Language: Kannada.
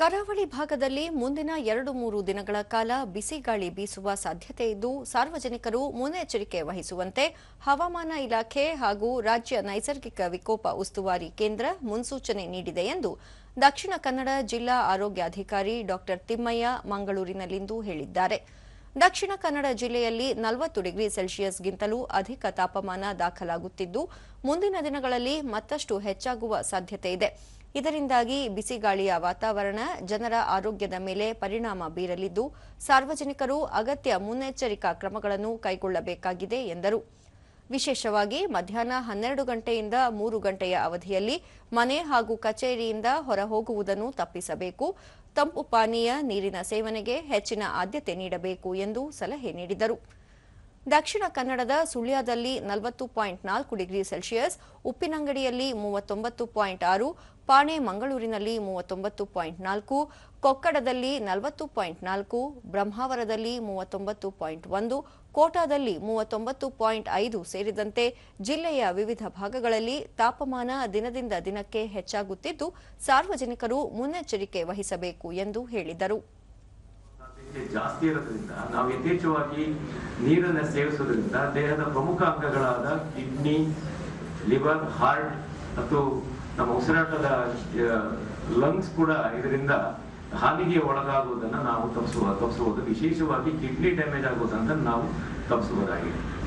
ಕರಾವಳಿ ಭಾಗದಲ್ಲಿ ಮುಂದಿನ ಎರಡು ಮೂರು ದಿನಗಳ ಕಾಲ ಬಿಸಿಗಾಳಿ ಬೀಸುವ ಸಾಧ್ಯತೆ ಇದ್ದು, ಸಾರ್ವಜನಿಕರು ಮುನ್ನೆಚ್ಚರಿಕೆ ವಹಿಸುವಂತೆ ಹವಾಮಾನ ಇಲಾಖೆ ಹಾಗೂ ರಾಜ್ಯ ನೈಸರ್ಗಿಕ ವಿಕೋಪ ಉಸ್ತುವಾರಿ ಕೇಂದ್ರ ಮುನ್ಸೂಚನೆ ನೀಡಿದೆ ಎಂದು ದಕ್ಷಿಣ ಕನ್ನಡ ಜಿಲ್ಲಾ ಆರೋಗ್ಯಾಧಿಕಾರಿ ಡಾ ತಿಮ್ಮಯ್ಯ ಮಂಗಳೂರಿನಲ್ಲಿಂದು ಹೇಳಿದ್ದಾರೆ. ದಕ್ಷಿಣ ಕನ್ನಡ ಜಿಲ್ಲೆಯಲ್ಲಿ ನಲವತ್ತು ಡಿಗ್ರಿ ಸೆಲ್ಸಿಯಸ್ಗಿಂತಲೂ ಅಧಿಕ ತಾಪಮಾನ ದಾಖಲಾಗುತ್ತಿದ್ದು, ಮುಂದಿನ ದಿನಗಳಲ್ಲಿ ಮತ್ತಷ್ಟು ಹೆಚ್ಚಾಗುವ ಸಾಧ್ಯತೆ ಇದೆ. ಇದರಿಂದಾಗಿ ಬಿಸಿಗಾಳಿಯ ವಾತಾವರಣ, ಜನರ ಆರೋಗ್ಯದ ಮೇಲೆ ಪರಿಣಾಮ ಬೀರಲಿದ್ದು, ಸಾರ್ವಜನಿಕರು ಅಗತ್ಯ ಮುನ್ನೆಚ್ಚರಿಕಾ ಕ್ರಮಗಳನ್ನು ಕೈಗೊಳ್ಳಬೇಕಾಗಿದೆ ಎಂದರು. ವಿಶೇಷವಾಗಿ ಮಧ್ಯಾಹ್ನ ಹನ್ನೆರಡು ಗಂಟೆಯಿಂದ ಮೂರು ಗಂಟೆಯ ಅವಧಿಯಲ್ಲಿ ಮನೆ ಹಾಗೂ ಕಚೇರಿಯಿಂದ ಹೊರಹೋಗುವುದನ್ನು ತಪ್ಪಿಸಬೇಕು. ತಂಪು ಪಾನೀಯ ನೀರಿನ ಸೇವನೆಗೆ ಹೆಚ್ಚಿನ ಆದ್ಯತೆ ನೀಡಬೇಕು ಎಂದು ಸಲಹೆ ನೀಡಿದರು. ದಕ್ಷಿಣ ಕನ್ನಡದ ಸುಳ್ಯದಲ್ಲಿ ನಲವತ್ತು ಪಾಯಿಂಟ್ ನಾಲ್ಕು ಡಿಗ್ರಿ ಸೆಲ್ಸಿಯಸ್, ಉಪ್ಪಿನಂಗಡಿಯಲ್ಲಿ ಮೂವತ್ತೊಂಬತ್ತು ಪಾಯಿಂಟ್ ಆರು, ಪಾಣೆ ಮಂಗಳೂರಿನಲ್ಲಿ ಮೂವತ್ತೊಂಬತ್ತು ಪಾಯಿಂಟ್ ನಾಲ್ಕು, ಕೊಕ್ಕಡದಲ್ಲಿ ನಲವತ್ತು ಪಾಯಿಂಟ್ ನಾಲ್ಕು, ಬ್ರಹ್ಮಾವರದಲ್ಲಿ ಮೂವತ್ತೊಂಬತ್ತು ಪಾಯಿಂಟ್ ಒಂದು, ಕೋಟಾದಲ್ಲಿ ಮೂವತ್ತೊಂಬತ್ತು ಪಾಯಿಂಟ್ ಐದು ಸೇರಿದಂತೆ ಜಿಲ್ಲೆಯ ವಿವಿಧ ಭಾಗಗಳಲ್ಲಿ ತಾಪಮಾನ ದಿನದಿಂದ ದಿನಕ್ಕೆ ಹೆಚ್ಚಾಗುತ್ತಿದ್ದು, ಸಾರ್ವಜನಿಕರು ಮುನ್ನೆಚ್ಚರಿಕೆ ವಹಿಸಬೇಕು ಎಂದು ಹೇಳಿದರು. ಜಾಸ್ತಿ ಇರೋದ್ರಿಂದ ನಾವು ಯಥೇಚ್ಛವಾಗಿ ನೀರನ್ನು ಸೇವಿಸೋದ್ರಿಂದ ದೇಹದ ಪ್ರಮುಖ ಅಂಗಗಳಾದ ಕಿಡ್ನಿ, ಲಿವರ್, ಹಾರ್ಟ್ ಮತ್ತು ನಮ್ಮ ಉಸಿರಾಟದ ಲಂಗ್ಸ್ ಕೂಡ ಇದರಿಂದ ಹಾನಿಗೆ ಒಳಗಾಗುವುದನ್ನು ನಾವು ತಪ್ಪಿಸುವ ತಪ್ಪಿಸಬಹುದು ವಿಶೇಷವಾಗಿ ಕಿಡ್ನಿ ಡ್ಯಾಮೇಜ್ ಆಗುವುದಂತ ನಾವು ತಪ್ಪಿಸಬಹುದಾಗಿದೆ